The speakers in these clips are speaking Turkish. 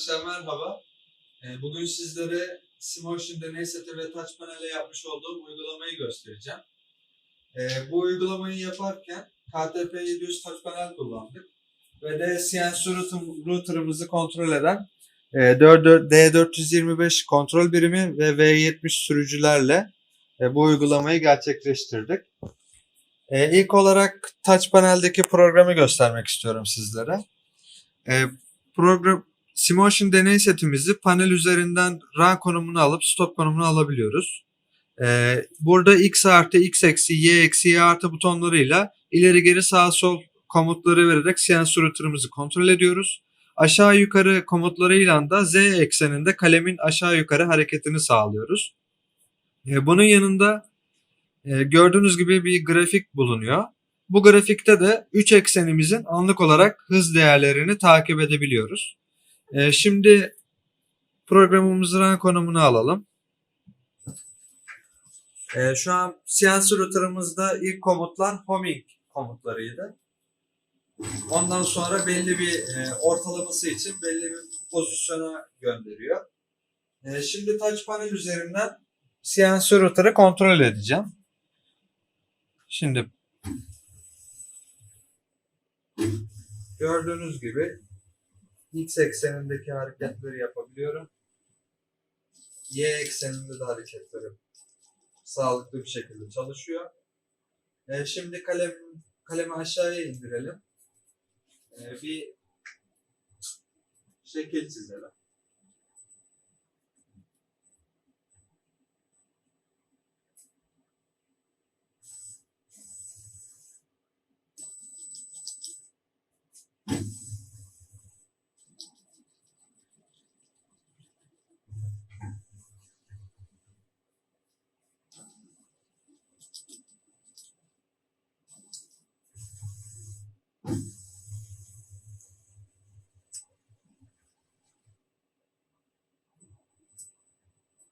Arkadaşlar merhaba. Ee, Bugün sizlere Simotion deney seti ve touch panel'e yapmış olduğum uygulamayı göstereceğim. Ee, Bu uygulamayı yaparken KTP700 touch panel kullandık. Ve de CNC router- router'ımızı kontrol eden e, 44 D425 kontrol birimi ve V70 sürücülerle e, bu uygulamayı gerçekleştirdik. E, İlk olarak touch panel'deki programı göstermek istiyorum sizlere. Program Simotion deney setimizi panel üzerinden run konumunu alıp stop konumunu alabiliyoruz. Ee, burada x artı x eksi y eksi y artı butonlarıyla ileri geri sağ sol komutları vererek CNC router'ımızı kontrol ediyoruz. Aşağı yukarı komutlarıyla da z ekseninde kalemin aşağı yukarı hareketini sağlıyoruz. Ee, bunun yanında e, gördüğünüz gibi bir grafik bulunuyor. Bu grafikte de 3 eksenimizin anlık olarak hız değerlerini takip edebiliyoruz. Ee, şimdi programımızın konumunu alalım. Ee, şu an CNC router'ımızda ilk komutlar homing komutlarıydı. Ondan sonra belli bir e, ortalaması için belli bir pozisyona gönderiyor. Ee, şimdi touch panel üzerinden CNC router'ı kontrol edeceğim. Şimdi gördüğünüz gibi X eksenindeki hareketleri yapabiliyorum. Y ekseninde de hareketlerim sağlıklı bir şekilde çalışıyor. Ee, şimdi kalem kalemi aşağıya indirelim. Ee, bir şekil çizelim.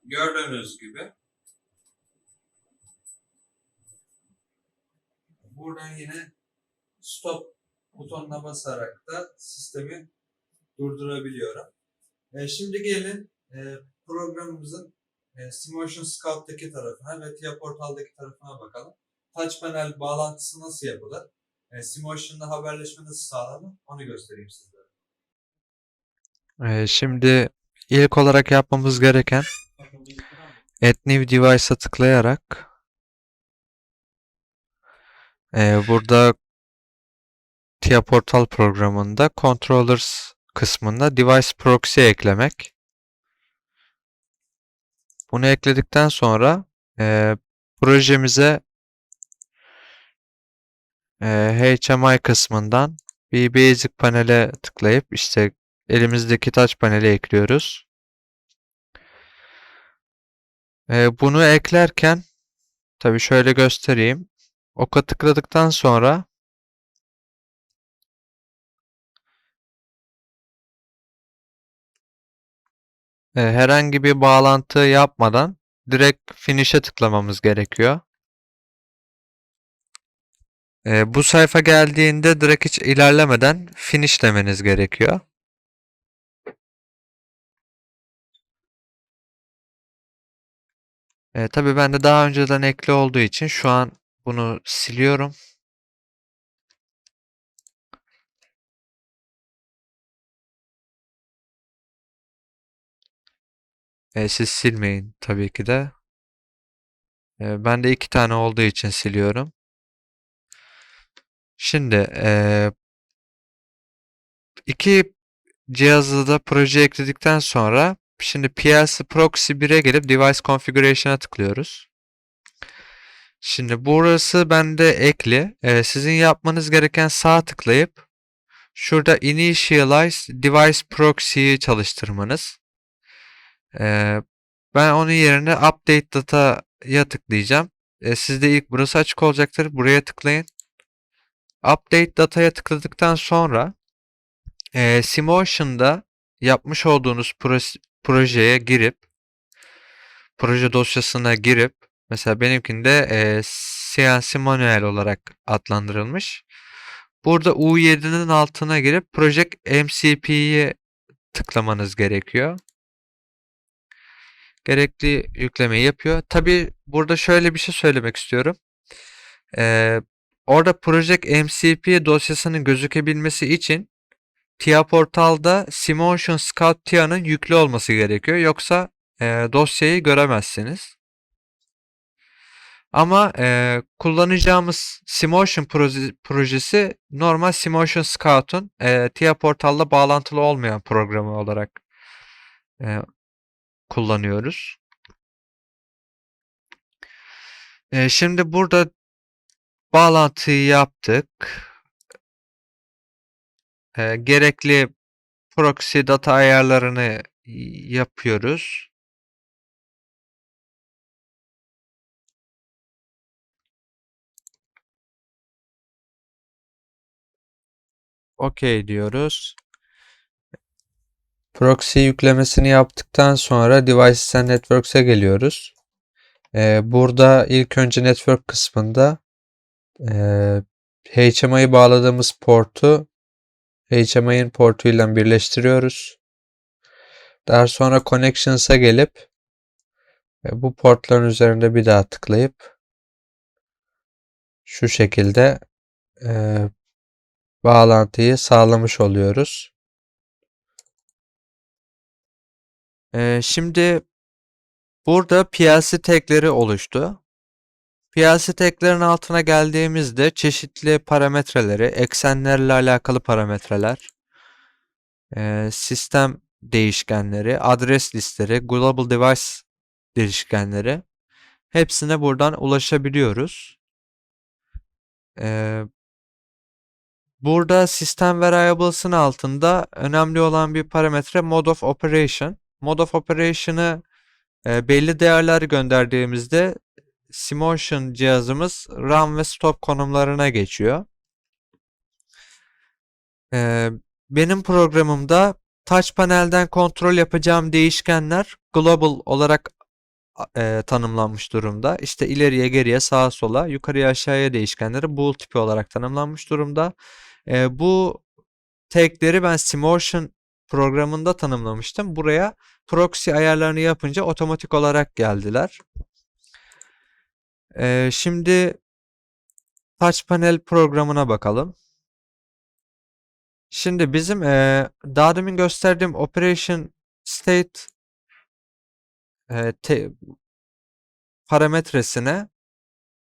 Gördüğünüz gibi buradan yine stop butonuna basarak da sistemi durdurabiliyorum. E, şimdi gelin e, programımızın e, Simotion Scout'taki tarafına ve TIA Portal'daki tarafına bakalım. Touch panel bağlantısı nasıl yapılır? E, Simotion'la haberleşme nasıl sağlanır? Onu göstereyim sizlere. Ee, şimdi ilk olarak yapmamız gereken Add New Device'a tıklayarak ee, burada TIA Portal programında Controllers kısmında Device Proxy eklemek. Bunu ekledikten sonra ee, projemize ee, HMI kısmından bir Basic panele tıklayıp işte elimizdeki touch paneli ekliyoruz. Ee, bunu eklerken tabii şöyle göstereyim. Oka tıkladıktan sonra e, herhangi bir bağlantı yapmadan direkt finish'e tıklamamız gerekiyor. E, bu sayfa geldiğinde direkt hiç ilerlemeden finish demeniz gerekiyor. E, tabii bende daha önceden ekli olduğu için şu an bunu siliyorum. E, siz silmeyin tabii ki de. E, bende iki tane olduğu için siliyorum. Şimdi e, iki cihazı da proje ekledikten sonra şimdi PLC Proxy 1'e gelip Device Configuration'a tıklıyoruz. Şimdi burası bende ekli. Ee, sizin yapmanız gereken sağ tıklayıp şurada Initialize Device Proxy'yi çalıştırmanız. Ee, ben onun yerine Update Data'ya tıklayacağım. Ee, sizde ilk burası açık olacaktır. Buraya tıklayın. Update Data'ya tıkladıktan sonra e, Simotion'da yapmış olduğunuz projeye girip proje dosyasına girip mesela benimkinde e, CNC manuel olarak adlandırılmış. Burada U7'nin altına girip Project MCP'yi tıklamanız gerekiyor. Gerekli yüklemeyi yapıyor. Tabi burada şöyle bir şey söylemek istiyorum. Ee, orada Project MCP dosyasının gözükebilmesi için TIA portalda Simotion Scout TIA'nın yüklü olması gerekiyor. Yoksa e, dosyayı göremezsiniz. Ama e, kullanacağımız Simotion proje- projesi normal Simotion Scout'un e, TIA portalla bağlantılı olmayan programı olarak e, kullanıyoruz. E, şimdi burada bağlantıyı yaptık. E, gerekli proxy data ayarlarını yapıyoruz. OK diyoruz. Proxy yüklemesini yaptıktan sonra Devices and Networks'e geliyoruz. Ee, burada ilk önce network kısmında ee, HMI'yi bağladığımız portu HMI'nin portuyla birleştiriyoruz. Daha sonra Connections'a gelip e, bu portların üzerinde bir daha tıklayıp şu şekilde ee, bağlantıyı sağlamış oluyoruz. Ee, şimdi burada PLC tagleri oluştu. PLC taglerin altına geldiğimizde çeşitli parametreleri, eksenlerle alakalı parametreler, ee, sistem değişkenleri, adres listeleri, global device değişkenleri hepsine buradan ulaşabiliyoruz. Ee, Burada System Variables'ın altında önemli olan bir parametre Mode of Operation. Mode of Operation'ı e, belli değerler gönderdiğimizde Simotion cihazımız run ve stop konumlarına geçiyor. E, benim programımda touch panelden kontrol yapacağım değişkenler global olarak e, tanımlanmış durumda. İşte ileriye geriye sağa sola yukarıya aşağıya değişkenleri bool tipi olarak tanımlanmış durumda. E, bu tagleri ben Simotion programında tanımlamıştım. Buraya proxy ayarlarını yapınca otomatik olarak geldiler. E, şimdi Touch Panel programına bakalım. Şimdi bizim e, daha demin gösterdiğim Operation State e, te, parametresine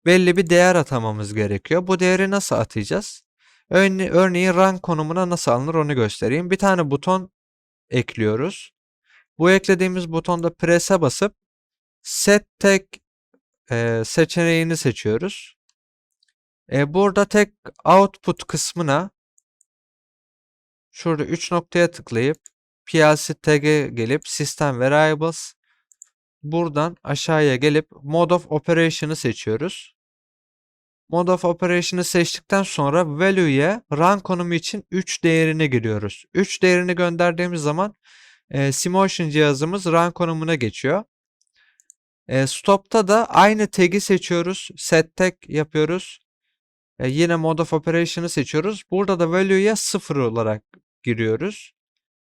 belli bir değer atamamız gerekiyor. Bu değeri nasıl atayacağız? Örne örneğin run konumuna nasıl alınır onu göstereyim. Bir tane buton ekliyoruz. Bu eklediğimiz butonda press'e basıp set tag e, seçeneğini seçiyoruz. E, burada tek output kısmına şurada 3 noktaya tıklayıp PLC tag'e gelip System Variables buradan aşağıya gelip Mode of Operation'ı seçiyoruz. Mode of Operation'ı seçtikten sonra Value'ye run konumu için 3 değerini giriyoruz. 3 değerini gönderdiğimiz zaman e, Simotion cihazımız run konumuna geçiyor. E, stop'ta da aynı tag'i seçiyoruz. Set tag yapıyoruz. E, yine Mode of Operation'ı seçiyoruz. Burada da Value'ya 0 olarak giriyoruz.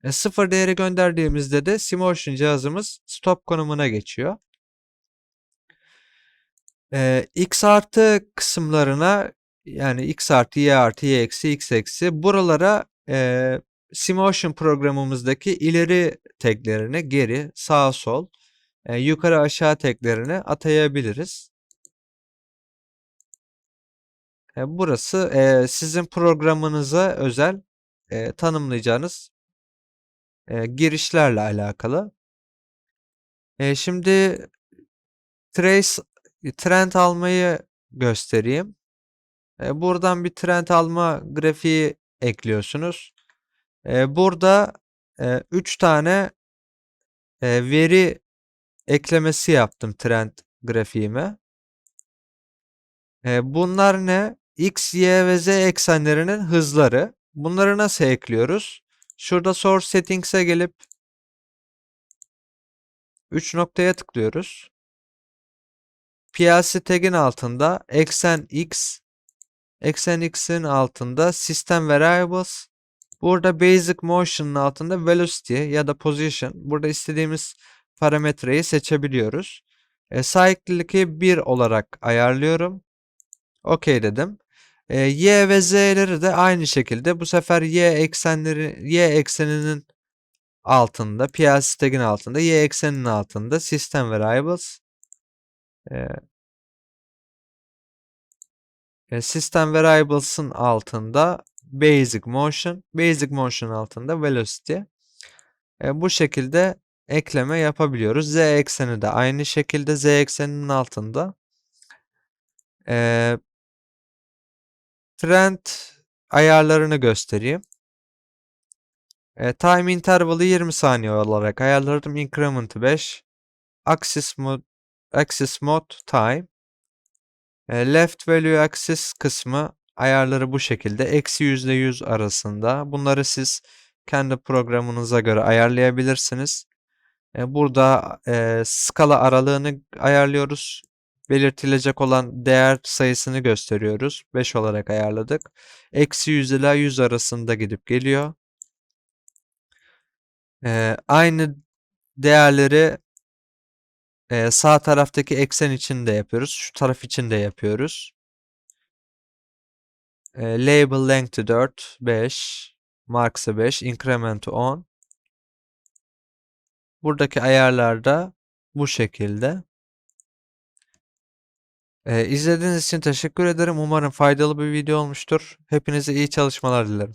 E, 0 değeri gönderdiğimizde de Simotion cihazımız stop konumuna geçiyor. Ee, x artı kısımlarına yani x artı y artı y eksi x eksi buralara e, Simotion programımızdaki ileri taglerini geri sağ sol e, yukarı aşağı taglerini atayabiliriz. E, burası e, sizin programınıza özel e, tanımlayacağınız e, girişlerle alakalı. Şimdi trace trend almayı göstereyim. Buradan bir trend alma grafiği ekliyorsunuz. Burada 3 tane veri eklemesi yaptım trend grafiğime. E, bunlar ne? X, Y ve Z eksenlerinin hızları. Bunları nasıl ekliyoruz? Şurada Source Settings'e gelip 3 noktaya tıklıyoruz. PLC tag'in altında eksen x, eksen x'in altında system variables. Burada Basic Motion'ın altında Velocity ya da Position. Burada istediğimiz parametreyi seçebiliyoruz. E, Cyclic'i 1 olarak ayarlıyorum. OK dedim. E, y ve z'leri de aynı şekilde bu sefer y eksenleri y ekseninin altında PLC tag'in altında y ekseninin altında System Variables e, e, System Variables'ın altında Basic Motion, Basic Motion altında Velocity. E, bu şekilde ekleme yapabiliyoruz. Z ekseni de aynı şekilde Z ekseninin altında. E, trend ayarlarını göstereyim. E, time interval'ı 20 saniye olarak ayarladım. Increment'ı 5. Axis mode, axis mode time. E, left value axis kısmı ayarları bu şekilde. Eksi %100 arasında. Bunları siz kendi programınıza göre ayarlayabilirsiniz. E, burada e, skala aralığını ayarlıyoruz. Belirtilecek olan değer sayısını gösteriyoruz. 5 olarak ayarladık. Eksi 100 ila 100 arasında gidip geliyor. E, aynı değerleri e, sağ taraftaki eksen için de yapıyoruz. Şu taraf için de yapıyoruz. E, label length'i 4, 5, marks'ı 5, increment'ı 10. Buradaki ayarlarda bu şekilde. Ee, izlediğiniz için teşekkür ederim. Umarım faydalı bir video olmuştur. Hepinize iyi çalışmalar dilerim.